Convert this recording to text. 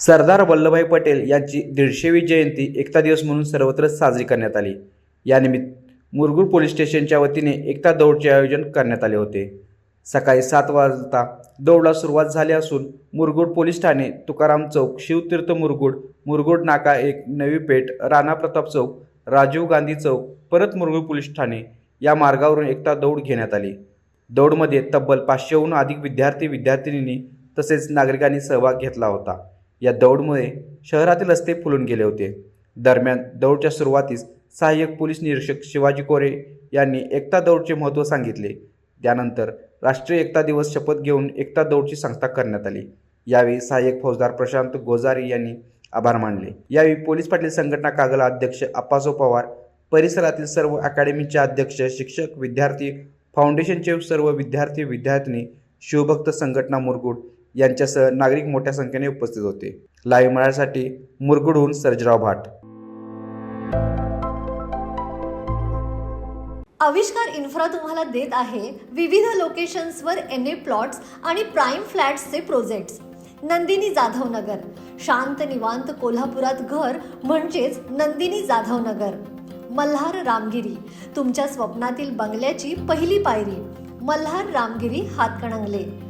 सरदार वल्लभभाई पटेल यांची दीडशेवी जयंती एकता दिवस म्हणून सर्वत्र साजरी करण्यात आली. यानिमित्त मुरगूर पोलीस स्टेशनच्या वतीने एकता दौडचे आयोजन करण्यात आले होते. सकाळी सात वाजता दौडला सुरुवात झाली असून मुरगूड पोलीस ठाणे तुकाराम चौक शिवतीर्थ मुरगूड मुरगूड नाका एक नवी पेठ राणा प्रताप चौक राजीव गांधी चौक परत मुरगूड पोलीस ठाणे या मार्गावरून एकता दौड घेण्यात आली. दौडमध्ये तब्बल पाचशेहून अधिक विद्यार्थी विद्यार्थिनींनी तसेच नागरिकांनी सहभाग घेतला होता. या दौडमुळे शहरातील रस्ते फुलून गेले होते. दरम्यान दौडच्या सुरुवातीस सहाय्यक पोलीस निरीक्षक शिवाजी कोरे यांनी एकता दौडचे महत्त्व सांगितले. त्यानंतर राष्ट्रीय एकता दिवस शपथ घेऊन एकता दौडची सांगता करण्यात आली. यावेळी सहाय्यक फौजदार प्रशांत गोजारी यांनी आभार मानले. यावेळी पोलीस पाटील संघटना कागला अध्यक्ष अप्पासो पवार परिसरातील सर्व अकॅडमीचे अध्यक्ष शिक्षक विद्यार्थी फाउंडेशनचे सर्व विद्यार्थी विद्यार्थिनी शिवभक्त संघटना मुरगुड यांच्यासह नागरिक मोठ्या संख्येने उपस्थित होते. लाईव्ह मराठीसाठी मुरगुडहून सर्जराव भाट. आविष्कार इन्फ्रा तुम्हाला देत आहे विविध लोकेशन्सवर एन ए प्लॉट्स आणि प्राईम फ्लॅट्सचे प्रोजेक्ट्स. नंदिनी जाधव नगर शांत निवांत कोल्हापुरात घर म्हणजेच नंदिनी जाधव नगर मल्हार रामगिरी. तुमच्या स्वप्नातील बंगल्याची पहिली पायरी. मल्हार रामगिरी हातकणंगले.